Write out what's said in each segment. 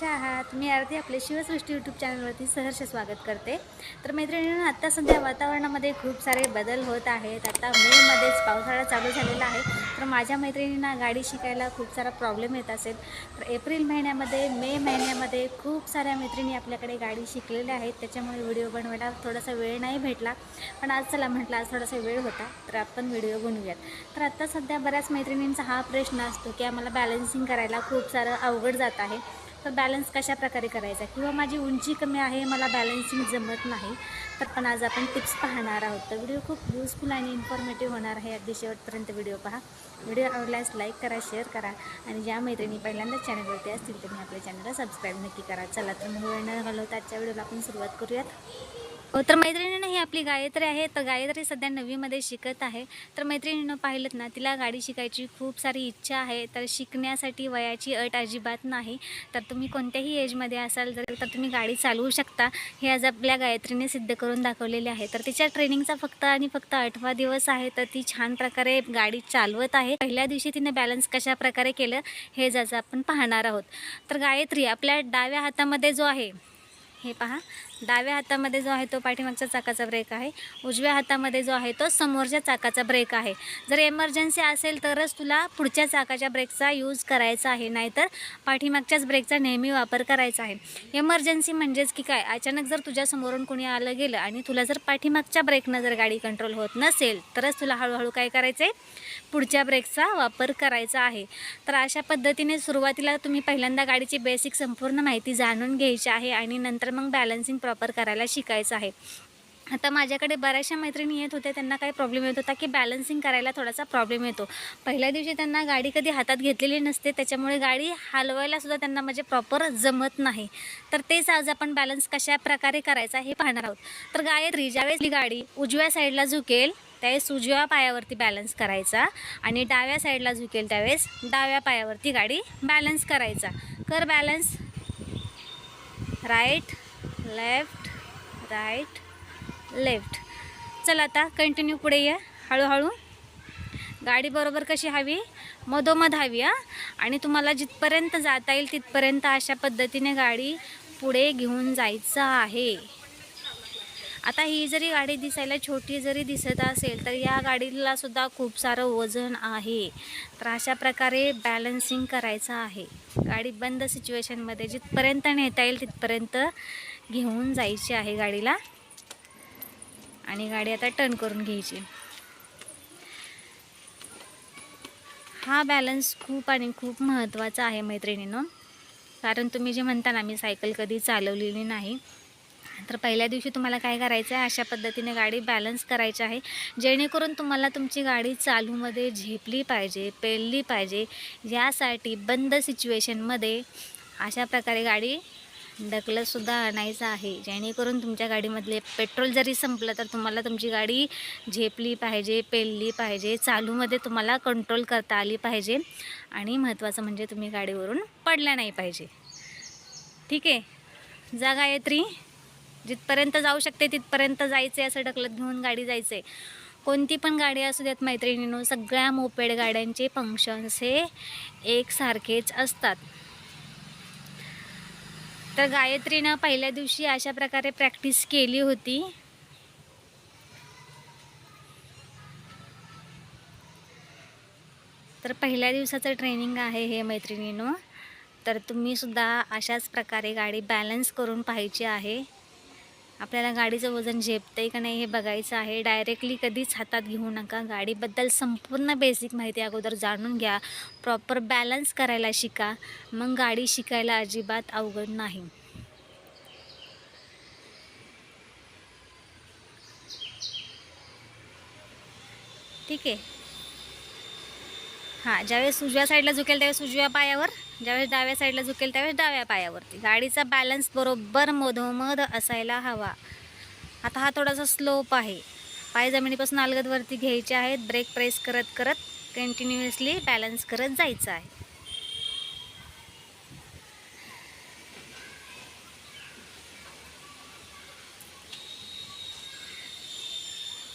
कशा आहात. मी आरती आपले शिवसृष्टी यूट्यूब चॅनलवरती सहर्ष स्वागत करते. तर मैत्रिणींना आत्ता सध्या वातावरणामध्ये खूप सारे बदल होत आहेत. आत्ता मेमध्येच पावसाळा चालू झालेला आहे. तर माझ्या मैत्रिणींना गाडी शिकायला खूप सारा प्रॉब्लेम येत असेल. तर एप्रिल महिन्यामध्ये मे महिन्यामध्ये खूप साऱ्या मैत्रिणी आपल्याकडे गाडी शिकलेल्या आहेत. त्याच्यामुळे व्हिडिओ बनवायला थोडासा वेळ नाही भेटला. पण आज चला म्हटलं आज थोडासा वेळ होता. तर आपण व्हिडिओ बनवूयात. तर आत्ता सध्या बऱ्याच मैत्रिणींचा हा प्रश्न असतो की आम्हाला बॅलन्सिंग करायला खूप सारं अवघड जात आहे. तर बॅलन्स कशा प्रकारे करायचा? किंवा माझी उंची कमी आहे मला बॅलन्सिंग जमत नाही तर पण आज आपण टिप्स पाहणार आहोत. तर व्हिडिओ खूप युजफुल आणि इन्फॉर्मेटिव्ह होणार आहे. अगदी शेवटपर्यंत व्हिडिओ पहा. व्हिडिओ आवडल्यास लाईक करा शेअर करा आणि ज्या मैत्रिणी पहिल्यांदा चॅनलवरती असतील त्यांनी आपल्या चॅनलला सबस्क्राईब नक्की करा. चला तर मग वेळ न घालवता आजच्या व्हिडिओला आपण सुरुवात करूयात. तर मैत्रिणीनं ही आपली गायत्री आहे. तर गायत्री सध्या नववीमध्ये शिकत आहे. तर मैत्रिणीनं पाहिलं ना तिला गाडी शिकायची खूप सारी इच्छा आहे. तर शिकण्यासाठी वयाची अट अजिबात नाही. तर तुम्ही कोणत्याही एजमध्ये असाल जर तर तुम्ही गाडी चालवू शकता. हे आज आपल्या गायत्रीने सिद्ध करून दाखवलेले आहे. तर तिच्या ट्रेनिंगचा फक्त आणि फक्त आठवा दिवस आहे. तर ती छान प्रकारे गाडी चालवत आहे. पहिल्या दिवशी तिने बॅलन्स कशा प्रकारे केलं हे ज्याचं आपण पाहणार आहोत. तर गायत्री आपल्या डाव्या हातामध्ये जो आहे हे पहा. डाव्या हातामध्ये जो आहे तो पाठीमागच्या चाकाचा ब्रेक आहे. उजव्या हातामध्ये जो आहे तो समोरच्या चाकाचा ब्रेक आहे. जर एमर्जन्सी असेल तरच तुला पुढच्या चाकाच्या ब्रेकचा यूज करायचा आहे. नाहीतर पाठीमागच्याच ब्रेकचा नेहमी वापर करायचा आहे. एमर्जन्सी म्हणजेच की काय? अचानक जर तुझ्यासमोरून कोणी आलं गेलं आणि तुला जर पाठीमागच्या ब्रेकनं जर गाडी कंट्रोल होत नसेल तरच तुला हळूहळू काय करायचं आहे पुढच्या ब्रेकचा वापर करायचा आहे. तर अशा पद्धतीने सुरुवातीला तुम्ही पहिल्यांदा गाडीची बेसिक संपूर्ण माहिती जाणून घ्यायची आहे आणि नंतर मग बॅलन्सिंग प्रॉपर करायला शिकायचं आहे. आता माझ्याकडे बऱ्याचशा मैत्रिणी येत होत्या त्यांना काही प्रॉब्लेम येत होता की बॅलन्सिंग करायला थोडासा प्रॉब्लेम येतो. पहिल्या दिवशी त्यांना गाडी कधी हातात घेतलेली नसते त्याच्यामुळे गाडी हलवायलासुद्धा त्यांना म्हणजे प्रॉपर जमत नाही. तर तेच आज आपण बॅलन्स कशा प्रकारे करायचा हे पाहणार आहोत. तर गायत्री ज्यावेळेस गाडी उजव्या साईडला झुकेल त्यावेळेस उजव्या पायावरती बॅलन्स करायचा आणि डाव्या साईडला झुकेल त्यावेळेस डाव्या पायावरती गाडी बॅलन्स करायचा. कर balance right left right left. चला आता कंटिन्यू पुढे ये. हळूहळू. गाडी बरोबर कशी हवी? मधोमध हवी हां? आणि तुम्हाला जिथपर्यंत जाता येईल तिथपर्यंत अशा पद्धतीने गाडी पुढे घेऊन जायचं आहे. आता ही जरी गाडी दिसायला छोटी जरी दिसत असेल तर या गाडीला सुद्धा खूप सारं वजन आहे. तर अशा प्रकारे बॅलन्सिंग करायचं आहे. गाडी बंद सिच्युएशनमध्ये जिथपर्यंत नेता येईल तिथपर्यंत घेऊन जायची आहे गाडीला. आणि गाडी आता टर्न करून घ्यायची. हा बॅलन्स खूप आणि खूप महत्त्वाचा आहे मैत्रिणीनं. कारण तुम्ही जे म्हणता ना मी सायकल कधी चालवलेली नाही. तर पहिल्या दिवशी तुम्हाला काय करायचं आहे अशा पद्धतीने गाडी बॅलन्स करायची आहे. जेणेकरून तुम्हाला तुमची गाडी चालूमध्ये झेपली पाहिजे पेलली पाहिजे. यासाठी बंद सिच्युएशनमध्ये अशा प्रकारे गाडी ढकलतसुद्धा आणायचं आहे. जेणेकरून तुमच्या गाडीमधले पेट्रोल जरी संपलं तर तुम्हाला तुमची गाडी झेपली पाहिजे पेलली पाहिजे चालूमध्ये तुम्हाला कंट्रोल करता आली पाहिजे. आणि महत्त्वाचं म्हणजे तुम्ही गाडीवरून पडल्या नाही पाहिजे. ठीक आहे? जा गायत्री. जिथपर्यंत जाऊ शकते तिथपर्यंत जायचं आहे असं ढकलत घेऊन गाडी जायचं आहे कोणती पण गाडी असू देत मैत्रिणीनो सगळ्या मोपेड गाड्यांचे फंक्शन्स हे एकसारखेच असतात. तर गायत्रीनं पहिल्या दिवशी अशा प्रकारे प्रॅक्टिस केली होती. तर पहिल्या दिवसाचं ट्रेनिंग आहे हे मैत्रिणीनं. तर तुम्हीसुद्धा अशाच प्रकारे गाडी बॅलन्स करून पाहायची आहे. आपल्याला गाडीचं वजन झेपतं आहे का नाही हे बघायचं आहे. डायरेक्टली कधीच हातात घेऊ नका. गाडीबद्दल संपूर्ण बेसिक माहिती अगोदर जाणून घ्या. प्रॉपर बॅलन्स करायला शिका. मग गाडी शिकायला अजिबात अवघड नाही. ठीक आहे. हां ज्यावेळेस उजव्या साईडला झुकेल त्यावेळेस उजव्या पायावर ज्यावेळेस डाव्या साईडला झुकेल त्यावेळेस डाव्या पायावरती. गाडीचा बॅलन्स बरोबर मधोमध असायला हवा. आता हा थोडासा स्लोप आहे. पाय जमिनीपासून अलगदवरती घ्यायचे आहेत. ब्रेक प्रेस करत करत कंटिन्युअसली बॅलन्स करत जायचं आहे.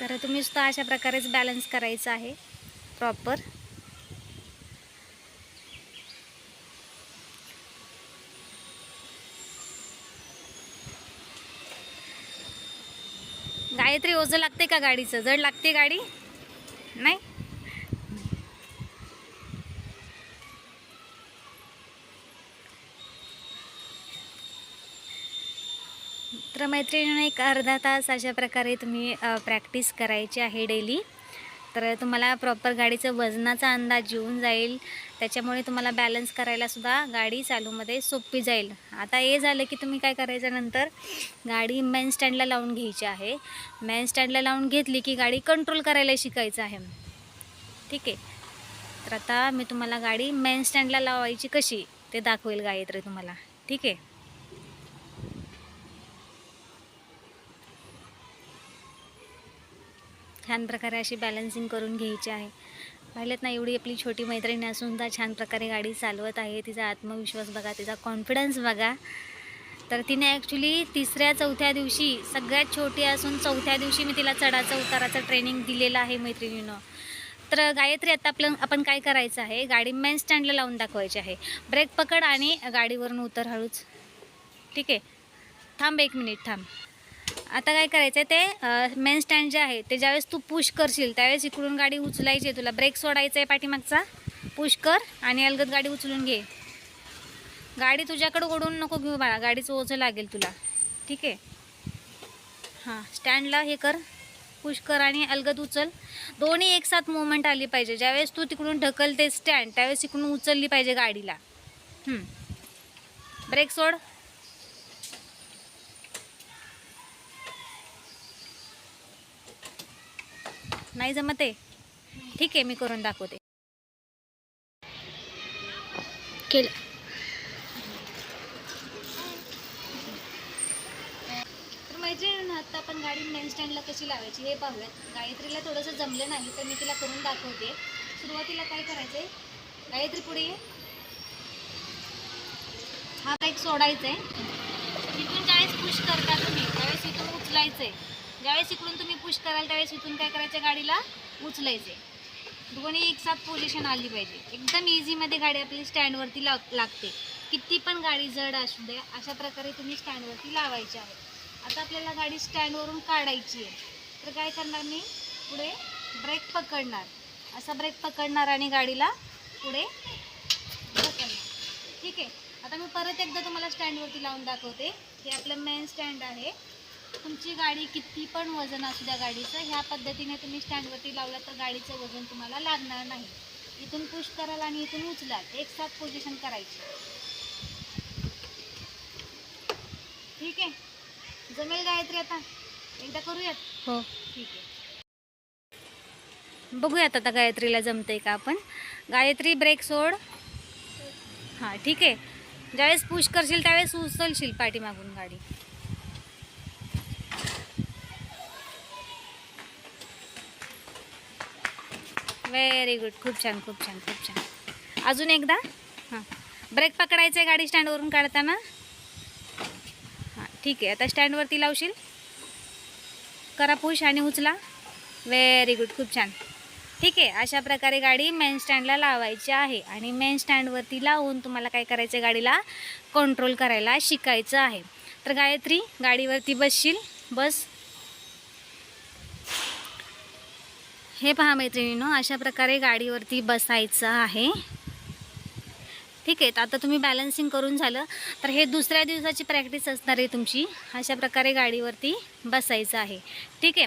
तर तुम्ही सुद्धा अशा प्रकारेच बॅलन्स करायचं आहे. प्रॉपर काहीतरी ओझं लागते का गाडीचं? जड लागते गाडी? नाही? तर एक अर्धा तास अशा प्रकारे तुम्ही प्रॅक्टिस करायची आहे डेली तर तुम्हाला प्रॉपर गाडीचं वजनाचा अंदाज येऊन जाईल. त्याच्यामुळे तुम्हाला बॅलन्स करायलासुद्धा गाडी चालूमध्ये सोपी जाईल. आता हे झालं की तुम्ही काय करायचं नंतर गाडी मेन स्टँडला लावून घ्यायची आहे. मेन स्टँडला लावून घेतली की गाडी कंट्रोल करायला शिकायचं आहे. ठीक आहे? तर आता मी तुम्हाला गाडी मेन स्टँडला लावायची कशी ते दाखवेल गायत्री तुम्हाला. ठीक आहे? छान प्रकारे अशी बॅलन्सिंग करून घ्यायची आहे. पाहिलेत ना एवढी आपली छोटी मैत्रीण असून छान प्रकारे गाडी चालवत आहे. तिचा आत्मविश्वास बघा तिचा कॉन्फिडन्स बघा. तर तिने ॲक्च्युली तिसऱ्या चौथ्या दिवशी सगळ्यात छोटी असून चौथ्या दिवशी मी तिला चढाचं उताराचं ट्रेनिंग दिलेलं आहे मैत्रिणीनं. तर गायत्री आता आपलं आपण काय करायचं आहे? गाडी मेन स्टँडला लावून दाखवायची आहे. ब्रेक पकड आणि गाडीवरून उतर हळूच. ठीक आहे? थांब एक मिनिट थांब. आता काय करायचं आहे ते मेन स्टँड जे आहे ते ज्यावेळेस तू पुश करशील त्यावेळेस इकडून गाडी उचलायची आहे तुला. ब्रेक सोडायचा आहे पाठीमागचा. पुश कर आणि अलगद गाडी उचलून घे. गाडी तुझ्याकडं ओढून नको घेऊ बाळा. गाडीचं ओझं लागेल तुला. ठीक आहे? हां स्टँडला हे कर. पुश कर आणि अलगद उचल. दोन्ही एकसाथ मुवमेंट आली पाहिजे. ज्यावेळेस तू तिकडून ढकलते स्टँड त्यावेळेस इकडून उचलली पाहिजे गाडीला. ब्रेक सोड. नाही जमत आहे. ठीक आहे मी करून दाखवते. केलं. तर मैत्रिणींनो आता आपण गाडी मेन स्टँडला कशी लावायची हे पाहूयात. गायत्रीला थोडंसं जमलं नाही तर मी तिला करून दाखवते. सुरुवातीला काय करायचं आहे गायत्री पुढे ये. हा ब्रेक सोडायचा आहे इथून ज्यावेळेस पुश करता तुम्ही त्यावेळेस इथून उचलायचं आहे ज्यावेळेस इकडून तुम्ही पुश कराल त्यावेळेस इथून काय करायचं? गाडीला उचलायचे. दोन्ही एक साथ पोझिशन आली पाहिजे. एकदम इझीमध्ये गाडी आपली स्टँडवरती लाव लागते. किती पण गाडी जड असू द्या अशा प्रकारे तुम्ही स्टँडवरती लावायची आहे. आता आपल्याला गाडी स्टँडवरून काढायची आहे. तर काय करणार मी? पुढे ब्रेक पकडणार. असा ब्रेक पकडणार आणि गाडीला पुढे पकडणार. ठीक आहे? आता मी परत एकदा तुम्हाला स्टँडवरती लावून दाखवते. हे आपलं मेन स्टँड आहे. तुमची गाडी किती पण वजन असू द्या गाडीचं ह्या पद्धतीने तुम्ही स्टँडवरती लावलं तर गाडीचं वजन तुम्हाला लागणार नाही. इथून पुश कराल आणि इथून उचलाल एक साथ पोझिशन करायची. ठीक आहे? जमेल गायत्री आता? एकदा करूयात? हो. ठीक आहे. बघूयात आता गायत्रीला जमते का आपण. गायत्री ब्रेक सोड. हां ठीक आहे. ज्यावेळेस पुश करशील त्यावेळेस उचलशील पाठीमागून गाडी. व्हेरी गुड खूप छान खूप छान खूप छान. अजून एकदा? हां. ब्रेक पकडायचं आहे गाडी स्टँडवरून काढताना? हां ठीक आहे. आता स्टँडवरती लावशील? करा पुश आणि उचला. व्हेरी गुड खूप छान. ठीक आहे. अशा प्रकारे गाडी मेन स्टँडला लावायची आहे आणि मेन स्टँडवरती लावून तुम्हाला काय करायचं आहे गाडीला? कंट्रोल करायला शिकायचं आहे. तर गायत्री गाडीवरती बसशील? बस. हे पहा मैत्रिणीनो अशा प्रकारे गाडीवरती बसायचं आहे. ठीक आहे तर आता तुम्ही बॅलन्सिंग करून झालं तर हे दुसऱ्या दिवसाची प्रॅक्टिस असणार आहे तुमची. अशा प्रकारे गाडीवरती बसायचं आहे. ठीक आहे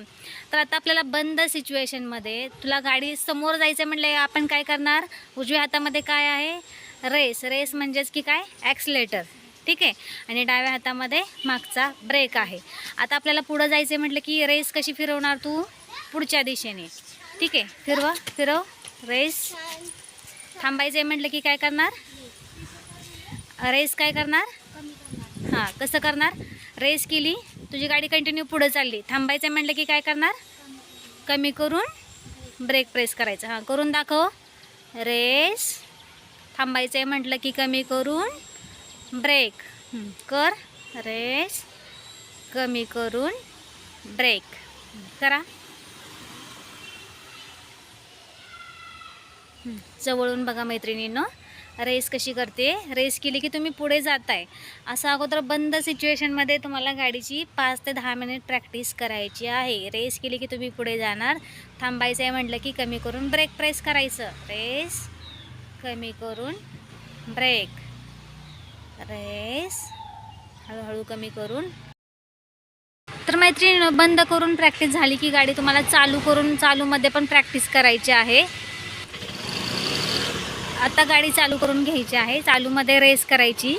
तर आता आपल्याला बंद सिच्युएशनमध्ये तुला गाडी समोर जायचं म्हणलं आपण काय करणार? उजव्या हातामध्ये काय आहे? रेस रेस म्हणजेच की काय? ॲक्सिलेटर ठीक आहे आणि डाव्या हातामध्ये मागचा ब्रेक आहे. आता आपल्याला पुढं जायचं म्हटलं की रेस कशी फिरवणार तू? पुढच्या दिशेने. ठीक आहे फिरवा फिरव. रेस थांबायचं आहे म्हटलं की काय करणार? रेस काय करणार? हां कसं करणार? रेस केली तुझी गाडी कंटिन्यू पुढं चालली. थांबायचं आहे म्हटलं की काय करणार? कमी करून ब्रेक प्रेस करायचं. हां करून दाखव. रेस थांबायचं आहे म्हटलं की कमी करून ब्रेक कर. रेस कमी करून ब्रेक करा. जवळून बघा मैत्रिणींनो रेस कशी करते? रेस केली की तुम्ही पुढे जाताय. असं अगोदर बंद सिच्युएशनमध्ये तुम्हाला गाडीची पाच ते दहा मिनिट प्रॅक्टिस करायची आहे. रेस केली की तुम्ही पुढे जाणार. थांबायचं आहे म्हटलं की कमी करून ब्रेक प्रेस करायचं. रेस कमी करून ब्रेक. रेस हळूहळू कमी करून. तर मैत्रीण बंद करून प्रॅक्टिस झाली की गाडी तुम्हाला चालू करून चालूमध्ये पण प्रॅक्टिस करायची आहे. आता गाडी चालू करून घ्यायची आहे. चालूमध्ये रेस करायची.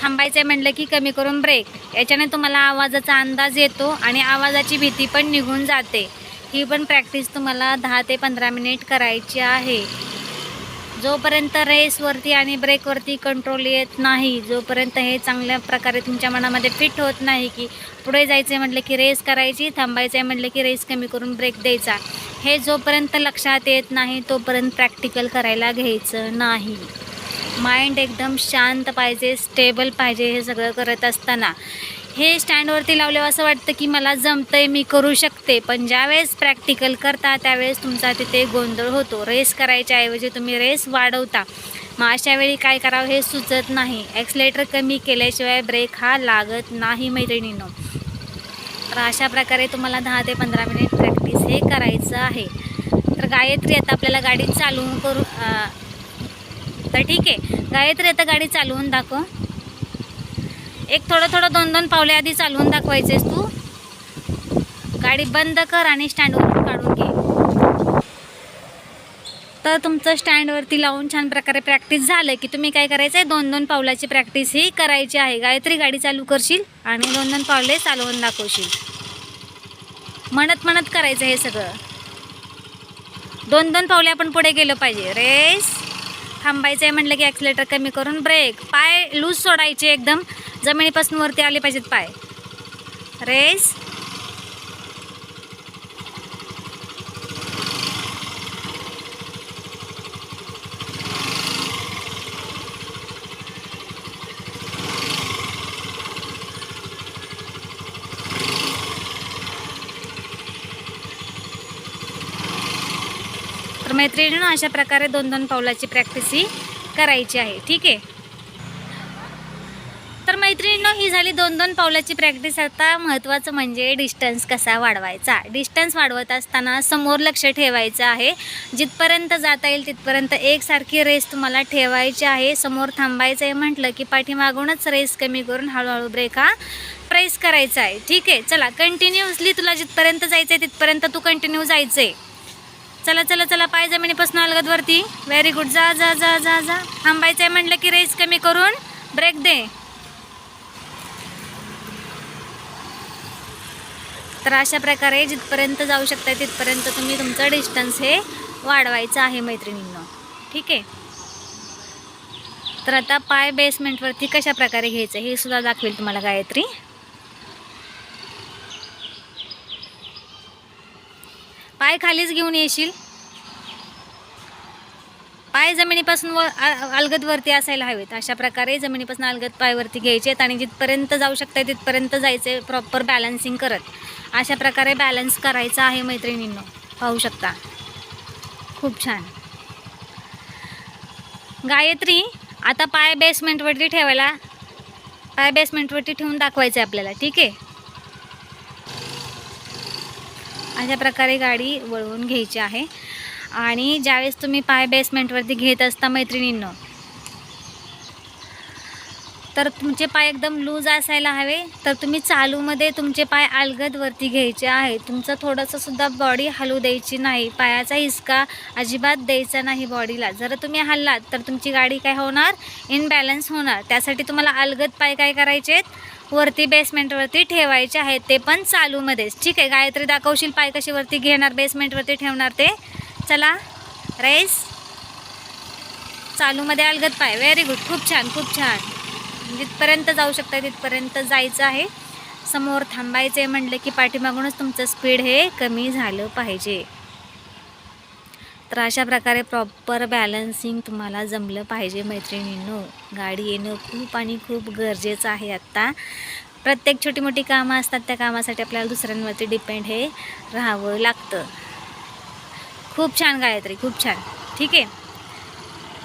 थांबायचं आहे म्हटलं की कमी करून ब्रेक याच्याने तुम्हाला आवाजाचा अंदाज येतो आणि आवाजाची भीती पण निघून जाते. ही पण प्रॅक्टिस तुम्हाला दहा ते पंधरा मिनिट करायची आहे. जोपर्यंत रेसवरती आणि ब्रेकवरती कंट्रोल येत नाही जोपर्यंत हे चांगल्या प्रकारे तुमच्या मनामध्ये फिट होत नाही की पुढे जायचं आहे म्हटलं की रेस करायची थांबायचं आहे म्हटलं की रेस कमी करून ब्रेक द्यायचा हे जोपर्यंत लक्षात येत नाही तोपर्यंत प्रॅक्टिकल करायला घ्यायचं नाही. माइंड एकदम शांत पाहिजे स्टेबल पाहिजे हे सगळं करत असताना. हे स्टँडवरती लावल्यावर असं वाटतं की मला जमतंय मी करू शकते. पण ज्यावेळेस प्रॅक्टिकल करता त्यावेळेस तुमचा तिथे गोंधळ होतो. रेस करायच्या ऐवजी तुम्ही रेस वाढवता. मग अशा वेळी काय करावं हे सुचत नाही. ॲक्सिलेटर कमी केल्याशिवाय ब्रेक हा लागत नाही मैत्रिणीनं. तर अशा प्रकारे तुम्हाला दहा ते पंधरा मिनिट प्रॅक्टिस हे करायचं आहे. तर गायत्री आता आपल्याला गाडी चालवून करू तर ठीक आहे. गायत्री आता गाडी चालवून दाखव. एक थोडं थोडं दोन दोन पावले आधी चालवून दाखवायचेस तू. गाडी बंद कर आणि स्टँडवरून काढून घे. तर तुमचं स्टँडवरती लावून छान प्रकारे प्रॅक्टिस झालं की तुम्ही काय करायचं आहे दोन दोन पावलाची प्रॅक्टिस ही करायची आहे. गायत्री गाडी चालू करशील आणि दोन दोन पावले चालवून दाखवशील. म्हणत म्हणत करायचं हे सगळं. दोन दोन पावले आपण पुढे गेलं पाहिजे. रेस. थांबायचं आहे म्हटलं की ॲक्सिलेटर कमी करून ब्रेक पाय लूज सोडायचे एकदम. जमिनीपासून वरती आले पाहिजेत पाय. रेस. तर मैत्रिणीनं अशा प्रकारे दोन दोन पावलाची प्रॅक्टिस ही करायची आहे. ठीक आहे? तर मैत्रिणींनो ही झाली दोन दोन पावलाची प्रॅक्टिस. आता महत्त्वाचं म्हणजे डिस्टन्स कसा वाढवायचा? डिस्टन्स वाढवत असताना समोर लक्ष ठेवायचं आहे. जिथपर्यंत जाता येईल तिथपर्यंत एकसारखी रेस तुम्हाला ठेवायची आहे. समोर थांबायचं आहे म्हटलं की पाठीमागूनच रेस कमी करून हळूहळू ब्रेक हा प्रेस करायचा आहे. ठीक आहे? चला कंटिन्युअसली तुला जिथपर्यंत जायचं आहे तिथपर्यंत तू कंटिन्यू जायचं आहे चला चला चला पाय जमिनीपासून अलगदवरती व्हेरी गुड जा जा जा जा जा. थांबायचं आहे म्हटलं की रेस कमी करून ब्रेक दे. तर अशा प्रकारे जिथपर्यंत जाऊ शकता तिथपर्यंत तुम्ही तुमचं डिस्टन्स हे वाढवायचं आहे मैत्रिणींनो. ठीक आहे? तर आता पाय बेसमेंटवरती कशा प्रकारे घ्यायचं हे सुद्धा दाखवेल तुम्हाला गायत्री. पाय खालीच घेऊन येशील. पाय जमिनीपासून व अलगदवरती अलगद वरती असायला हवेत. अशा प्रकारे जमिनीपासून अलगद पायवरती घ्यायचे आहेत आणि जिथपर्यंत जाऊ शकता तिथपर्यंत जायचे प्रॉपर बॅलन्सिंग करत. अशा प्रकारे बॅलन्स करायचा आहे मैत्रिणींनो. पाहू शकता. खूप छान. गायत्री आता पाय बेसमेंटवरती ठेवायला. पाय बेसमेंटवरती ठेवून दाखवायचं आहे आपल्याला. ठीक आहे? अशा प्रकारे गाडी वळवून घ्यायची आहे. आणि ज्यावेळेस तुम्ही पाय बेसमेंटवरती घेत असता मैत्रिणींनं तर तुमचे पाय एकदम लूज असायला हवे. तर तुम्ही चालूमध्ये तुमचे पाय अलगद वरती घ्यायचे आहे तुमचं थोडंसंसुद्धा बॉडी हलू द्यायची नाही. पायाचा हिसका अजिबात द्यायचा नाही बॉडीला जर तुम्ही हल्लात तर तुमची गाडी काय होणार? इनबॅलन्स होणार. त्यासाठी तुम्हाला अलगद पाय काय करायचे आहेत? वरती बेसमेंटवरती ठेवायचे आहेत. ते पण चालूमध्येच. ठीक आहे गायत्री दाखवशील पाय कशी वरती घेणार बेसमेंटवरती ठेवणार ते? चला. रेस चालूमध्ये अलगत पाय. व्हेरी गुड खूप छान खूप छान. जिथपर्यंत जाऊ शकता तिथपर्यंत जायचं आहे. समोर थांबायचं आहे म्हटलं की पाठीमागूनच तुमचं स्पीड हे कमी झालं पाहिजे. तर अशा प्रकारे प्रॉपर बॅलन्सिंग तुम्हाला जमलं पाहिजे मैत्रिणींनो. गाडी येणं खूप आणि खूप गरजेचं आहे आत्ता. प्रत्येक छोटी मोठी कामं असतात त्या कामासाठी आपल्याला दुसऱ्यांवरती डिपेंड हे राहावं लागतं. खूप छान गायत्री खूप छान. ठीक आहे?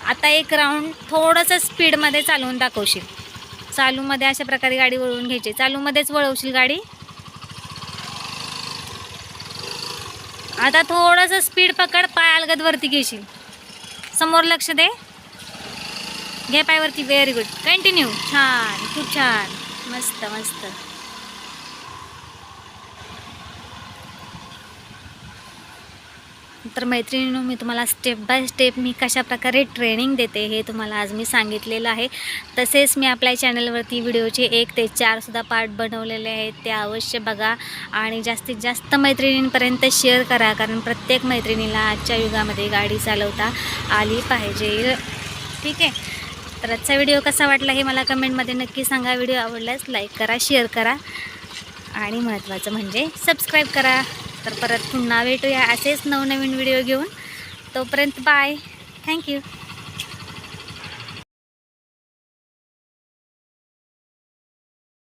आता एक राऊंड थोडंसं स्पीडमध्ये चालवून दाखवशील. चालूमध्ये अशा प्रकारे गाडी वळवून घ्यायची. चालूमध्येच वळवशील गाडी? आता थोडंसं स्पीड पकड पाय अलगद वरती घेशील. समोर लक्ष दे. घे पायवरती व्हेरी गुड कंटिन्यू छान. खूप छान. मस्त मस्त. तर मैत्रिणींनो मी तुम्हाला स्टेप बाय स्टेप मी कशा प्रकारे ट्रेनिंग देते हे तुम्हाला आज मी सांगितलेलं आहे. तसेच मी आपल्या चॅनलवरती व्हिडिओचे एक ते चारसुद्धा पार्ट बनवलेले आहेत. ते अवश्य बघा आणि जास्तीत जास्त मैत्रिणींपर्यंत शेअर करा कारण प्रत्येक मैत्रिणीला आजच्या युगामध्ये गाडी चालवता आली पाहिजे. ठीक आहे? तर आजचा व्हिडिओ कसा वाटला हे मला कमेंटमध्ये नक्की सांगा. व्हिडिओ आवडल्यास लाईक करा शेअर करा आणि महत्त्वाचं म्हणजे सबस्क्राईब करा. तर परत पुन्हा भेटूया असेच नवनवीन व्हिडिओ घेऊन. तोपर्यंत बाय थँक्यू